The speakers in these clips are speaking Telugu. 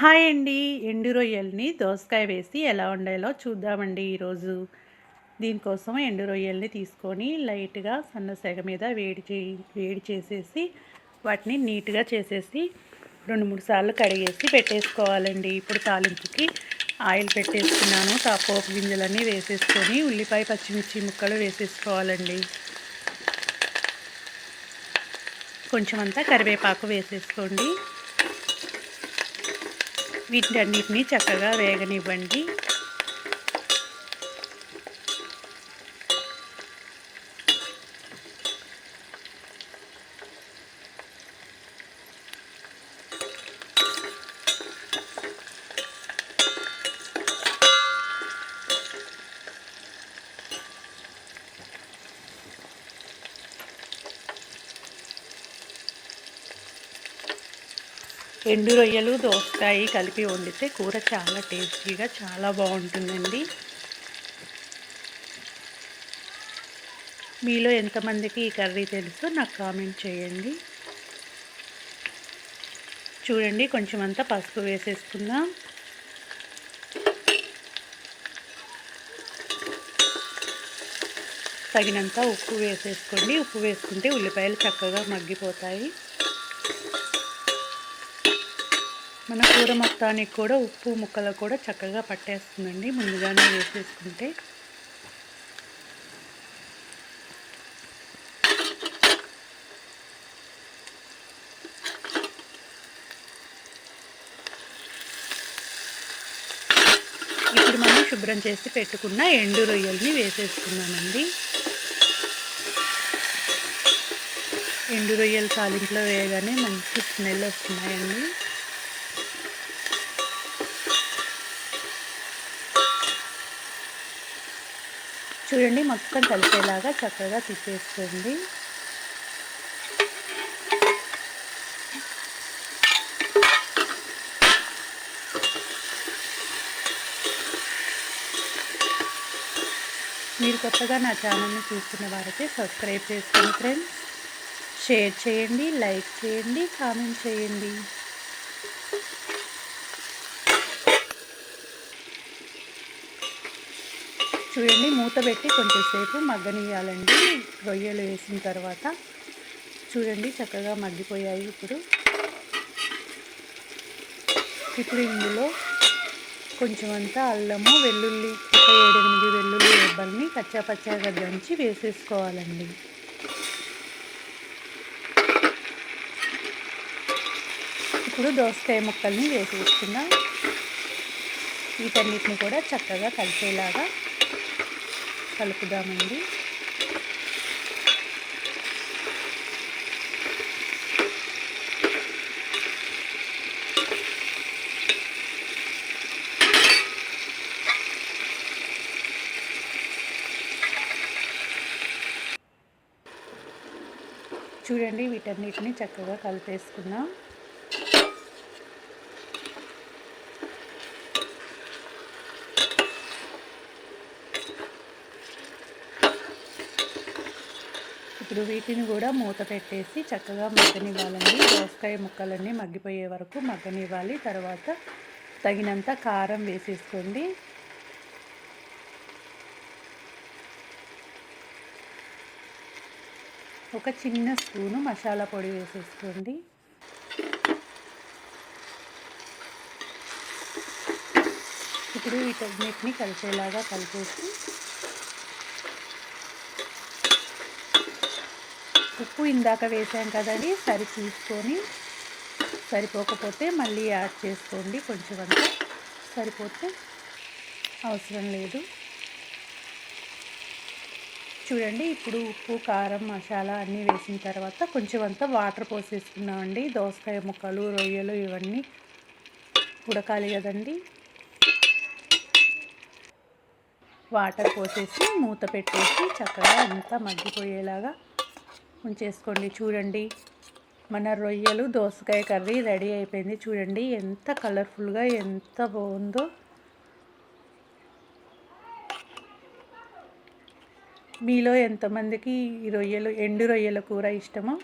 హాయ్ అండి. ఎండు రొయ్యల్ని దోసకాయ వేసి ఎలా వండాలో చూద్దామండి ఈరోజు. దీనికోసం ఎండు రొయ్యల్ని తీసుకొని లైట్గా సన్న సెగ మీద వేడి చే వేడి చేసేసి వాటిని నీట్గా చేసేసి రెండు మూడు సార్లు కడిగేసి పెట్టేసుకోవాలండి. ఇప్పుడు తాలింపుకి ఆయిల్ పెట్టేసుకున్నాను. తాపోపు గింజలన్నీ వేసేసుకొని ఉల్లిపాయ పచ్చిమిర్చి ముక్కలు వేసేసుకోవాలండి. కొంచెం అంతా కరివేపాకు వేసేసుకోండి. వీటన్నిటిని చక్కగా వేగనివ్వండి. ఎండు రొయ్యలు దోసకాయ కలిపి వండితే కూర చాలా టేస్టీగా చాలా బాగుంటుందండి. మీలో ఎంతమందికి ఈ కర్రీ తెలుసో నాకు కామెంట్ చేయండి. చూడండి కొంచెం అంతా పసుపు వేసేసుకుందాం. తగినంత ఉప్పు వేసేసుకోండి. ఉప్పు వేసుకుంటే ఉల్లిపాయలు చక్కగా మగ్గిపోతాయి. మన కూర మొత్తానికి కూడా ఉప్పు ముక్కలు కూడా చక్కగా పట్టేస్తుందండి. ముందుగానే వేసేసుకుంటే. ఇప్పుడు మనం శుభ్రం చేసి పెట్టుకున్న ఎండు రొయ్యల్ని వేసేసుకున్నానండి ఎండు రొయ్యలు తాలింట్లో వేయగానే మంచి స్మెల్ వస్తున్నాయండి. చూడండి మొత్తం కలిపేలాగా చక్కగా తీసేసుకోండి మీరు కొత్తగా నా ఛానల్ని చూస్తున్న వారైతే సబ్స్క్రైబ్ చేసుకోండి ఫ్రెండ్స్. షేర్ చేయండి లైక్ చేయండి కామెంట్ చేయండి. చూడండి మూత పెట్టి కొంచెంసేపు మగ్గనియాలండి రొయ్యలు వేసిన తర్వాత చూడండి చక్కగా మగ్గిపోయాయి ఇప్పుడు. ఇప్పుడు ఇందులో కొంచెం అంతా అల్లము వెల్లుల్లి ఒక ఏడెనిమిది వెల్లుల్లి రెబ్బల్ని కచ్చాపచ్చాగా దంచి వేసేసుకోవాలండి. ఇప్పుడు దోసకాయ ముక్కల్ని వేసేసుకుందాం. వీటన్నిటిని కూడా చక్కగా కలిసేలాగా కలుపుదామండి. చూడండి వీటన్నిటిని చక్కగా కలిపేసుకుందాం. ఇప్పుడు వీటిని కూడా మూత పెట్టేసి చక్కగా మగ్గనివ్వాలండి. దోసకాయ ముక్కలన్నీ మగ్గిపోయే వరకు మగ్గనివ్వాలి. తర్వాత తగినంత కారం వేసేసుకోండి. ఒక చిన్న స్పూను మసాలా పొడి వేసేసుకోండి. ఇప్పుడు వీటన్నిటిని కలిసేలాగా కలిపేసి ఉప్పు ఇందాక వేసాం కదండి సరి చూసుకొని సరిపోకపోతే మళ్ళీ యాడ్ చేసుకోండి కొంచెం అంతా సరిపోతే అవసరం లేదు. చూడండి ఇప్పుడు ఉప్పు కారం మసాలా అన్నీ వేసిన తర్వాత కొంచెం అంతా వాటర్ పోసేసుకున్నామండి. దోసకాయ ముక్కలు రొయ్యలు ఇవన్నీ ఉడకాలి కదండి. వాటర్ పోసేసి మూత పెట్టేసి చక్కగా అంతా మగ్గిపోయేలాగా ఉంచేసుకోండి. చూడండి. మన రొయ్యలు దోసకాయ కర్రీ రెడీ అయిపోయింది. చూడండి ఎంత కలర్ఫుల్గా ఎంత బాగుందో. మీలో ఎంతమందికి ఈ రొయ్యలు ఎండు రొయ్యల కూర ఇష్టమో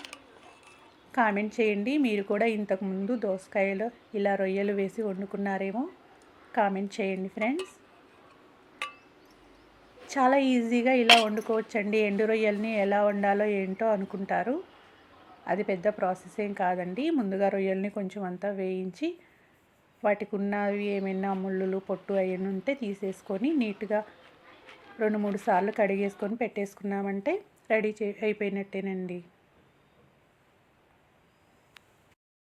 కామెంట్ చేయండి. మీరు కూడా ఇంతకుముందు దోసకాయలు ఇలా రొయ్యలు వేసి వండుకున్నారేమో కామెంట్ చేయండి ఫ్రెండ్స్. చాలా ఈజీగా ఇలా వండుకోవచ్చండి. ఎండు రొయ్యల్ని ఎలా వండాలో ఏంటో అనుకుంటారు. అది పెద్ద ప్రాసెస్ ఏం కాదండి. ముందుగా రొయ్యల్ని కొంచెం అంతా వేయించి వాటికి ఉన్నవి ఏమైనా ముళ్ళులు పొట్టు అవన్నీ ఉంటే తీసేసుకొని నీట్గా రెండు మూడు సార్లు కడిగేసుకొని పెట్టేసుకున్నామంటే రెడీ చే అయిపోయినట్టేనండి.